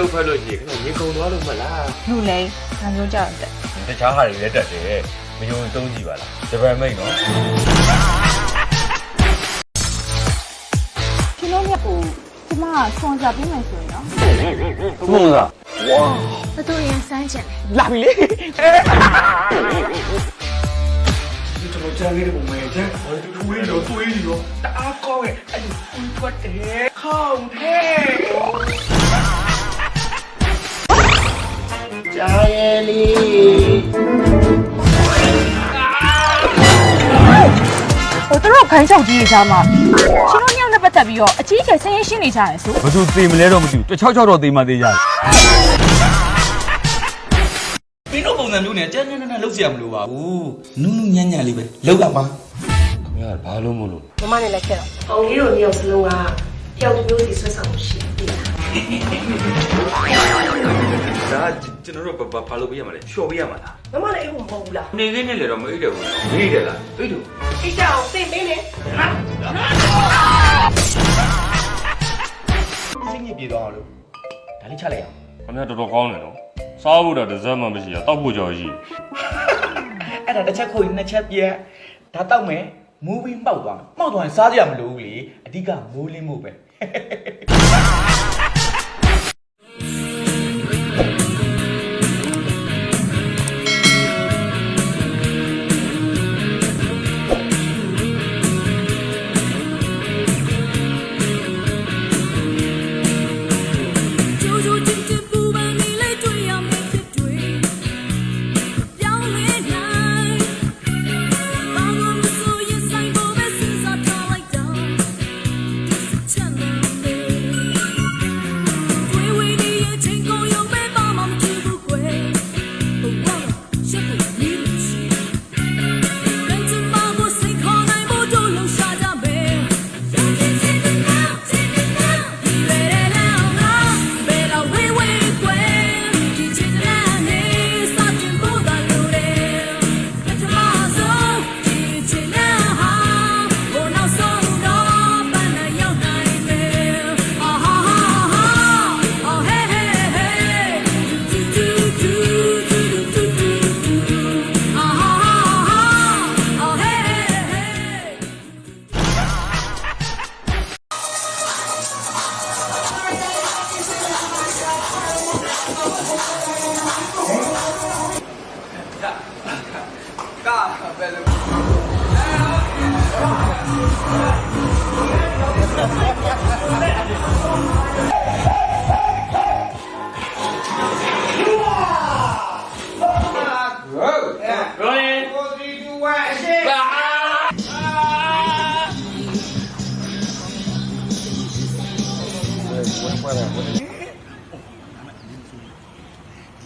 ကျုပ်ဖက်လို့ရှိရင်ခဏရေကုန်သွားလို့မလားလူလေငါမျိုးကြောက်တယ်တခြားဟာတွေလည်းတက်တယ်မယုံသုံးကြည့်ပါလားဂျပန်မိတ်နော်ရှင်တို့မြတ်ကိုကျမကဆွန်စားပေးမယ်ဆိုရင်နော်ဘုံကဘသူရင်စမ်းချင်တယ်လာပြီလေကျွန်တော်ကြမ်းလေးတဲ့ပုံမှန်ကျန်ဟိုတူဝေးရောသွေးရောတအားကောင်းရဲ့အဲ့ဒီကွတ်တယ်ခေါင်းထဲ ခိုင်းချုပ်ကြီးရေးချာမှာရှင်တို့ညောင်နဲ့ပတ်သက်ပြီးတော့အကြီးအကျယ်ဆင်းရဲရှင်းနေကြတယ်ဆို ဘသူသေမလဲတော့မသိဘူးတချောက်ချောက်တော့သေမှသေးကြတယ် ပင်းတို့ပုံစံမျိုးနဲ့ကြမ်းကြမ်းနဲ့လှုပ်เสียမလို့ပါဘူးနုနုညံ့ညံ့လေးပဲလှုပ်ရပါ ခင်ဗျာဘာလို့မလို့ မမနဲ့လည်းခဲ့တော့အောင်လေးတို့နှစ်ယောက်စလုံးကတယောက်တစ်မျိုးစီဆွဲဆောင်မှုရှိတယ် ဒါကျွန်တော်တို့ဘာဘာလို့ပြရမှာလဲလျှော်ပြရမှာလားမမလည်းအိမ်မဟုတ်ဘူးလားနေခင်းနဲ့လေတော့မအိတ်တယ်ဘူးမေးတယ်လားအိတ်တယ်အိတ်ကြအောင်သိမင်းနဲ့စိတ်ညစ်ပြေသွားအောင်လို့ဒါလေးချလိုက်အောင်ခင်ဗျာတော်တော်ကောင်းတယ်နော်စားဖို့တော့တစ်စက်မှမရှိရတောက်ဖို့ကြော်ရှိအဲ့ဒါတစ်ချက်ခုတ်ရင်နှစ်ချက်ပြက်ဒါတောက်မယ်မူးပြီးမှောက်သွားမယ်မှောက်သွားရင်စားကြရမလို့ဘူးလေအဓိကမိုးလင်းမှုပဲ久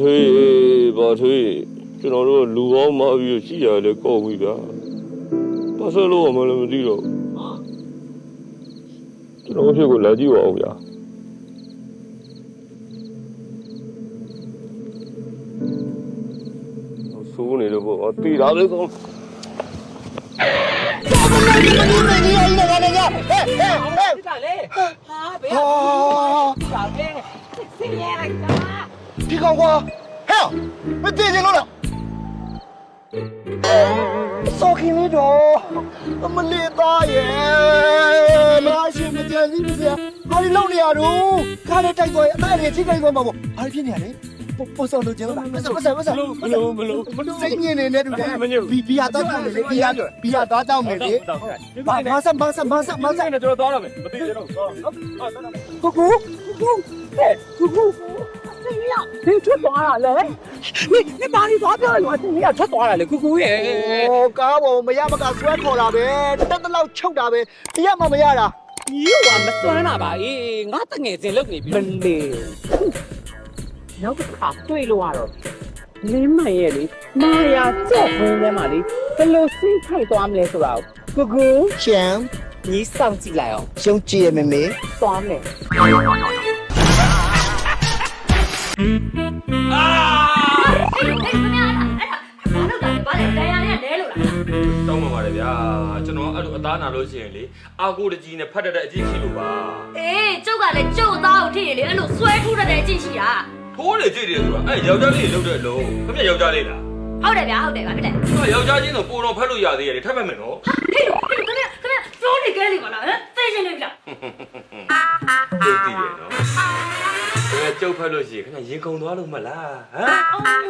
ထွေးဘာထွေးကျွန်တော်တို့လူပေါင်းမပြီးရှိရတယ်ကောက်ပြီဗျာ။ဘာလို့လို့မလဲမသိတော့ဘူး။ကျွန်တော်အဖြစ်ကိုလာကြည့်ပါဦးဗျာ။ဆိုးနေတော့ပေါ့တီတာလေးကောင်းဒ ဒီကောင်ကွာဟဲ့မသိချင်လို့လားစောခင်လေးတော့အမလေးသားရဲ့မရှိမကြစီမစရာဘာလို့လုံနေရတော့ခါနဲ့တိုက်သွားရင်အမလေးချိတ်ခိုင်းသွားမှာပေါ့ဘာဖြစ်နေရလဲပေါ်စောလို့ကျတော့မစမစမစမလို့မလို့မလို့စိတ်ညစ်နေနေတူတယ်ဘီဘီယာတော့တောင်းနေလေဘီယာဘီယာတော့တောင်းနေလေဘာဘာစဘာစဘာစဘာစအဲ့ဒါကျွန်တော်သွားတော့မယ်မသိသေးတော့သွားတော့ကူကူကူကူကူ မမီးကဒီထွက်သွားတာလေမင်းမင်းဘာလို့သွားပြောလဲမမီးကထွက်သွားတာလေကူကူရဲ့ဟိုကားပေါ်မရမကဆွဲခေါ်လာပဲတက်တက်လောက်ချုပ်တာပဲတရက်မှမရတာဒီကမစွမ်းတာပါအေးငါတငယ်စင်လုပ်နေပြီမနေနောက်တစ်ခါတွေ့လို့ရတော့လင်းမှန်ရဲ့လေမာယာကြော့ဘင်းထဲမှာလေဘယ်လိုစိတ်ထိုက်သွားမလဲဆိုတာကိုကိုကိုရှမ်ဒီစောင့်ကြည့်လိုက်အောင်ရုံကြည့်ရမမေသွားမယ် တောင်းပါပါတယ်ဗျာကျွန်တော်အဲ့လိုအသားနာလို့ရှိရင်လေအာကိုတကြီးနဲ့ဖတ်တတ်တဲ့အကြည့်ရှိလို့ပါအေးကျုပ်ကလည်းကျုပ်သားကိုထိရလေအဲ့လိုဆွဲထူးတဲ့အကျင့်ရှိတာထိုးလေကြည့်တယ်ဆိုတာအဲ့ယောက်ျားလေးလှုပ်တဲ့အလုံးခမယောက်ျားလေးလားဟုတ်တယ်ဗျာဟုတ်တယ်ဗျာဖြစ်တယ်အဲ့ယောက်ျားချင်းတော့ပိုတော်ဖတ်လို့ရသေးတယ်ထပ်ဖတ်မယ်နော်ဟေးလို့ဟေးလို့ခင်ဗျခင်ဗျစိုးနေကဲလေးပါလားဟမ်သိချင်နေပြီလားကျုပ်တည်တယ်နော် အဲကျုပ်ဖတ်လို့ရှိရင်ခဏရင်ခုန်သွားလို့မလားဟမ်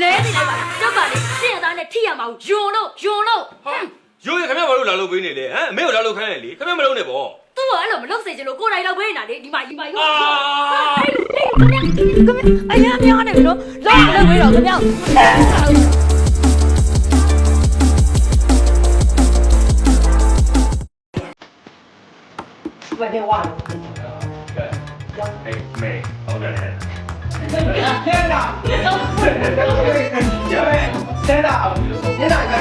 လဲနေလိုက်ပါလားကျုပ်ကလေစင်သားနဲ့ထိရမှာယွန်လို့ယွန်လို့ဟမ်ရိုးရခမဘာလို့လာလို့ပေးနေလဲဟမ်အမေကိုလာလို့ခိုင်းရလေခမမလုံးနဲ့ပေါ့သူ့ကအဲ့လိုမလုပ်စေချင်လို့ကိုယ်တိုင်တော့ပေးနေတာလေဒီမှာဒီမှာရောအာဟေးလို့ဟေးလို့ခင်ဗျခင်ဗျအရင်များနေပြီနော်လောက်မလုပ်ပေးတော့ခင်ဗျဘယ်နဲ့ တဲတာတဲတာတဲတာ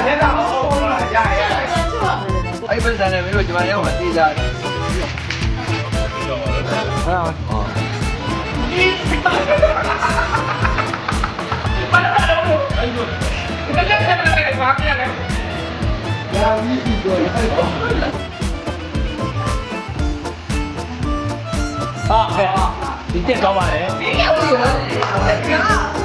တဲတာအော်ရရအဲ့ပစံနဲ့မင်းတို့ဒီမှာရောက်မှသိကြတယ်ဟာဒီတ 你电搞完嘞？你？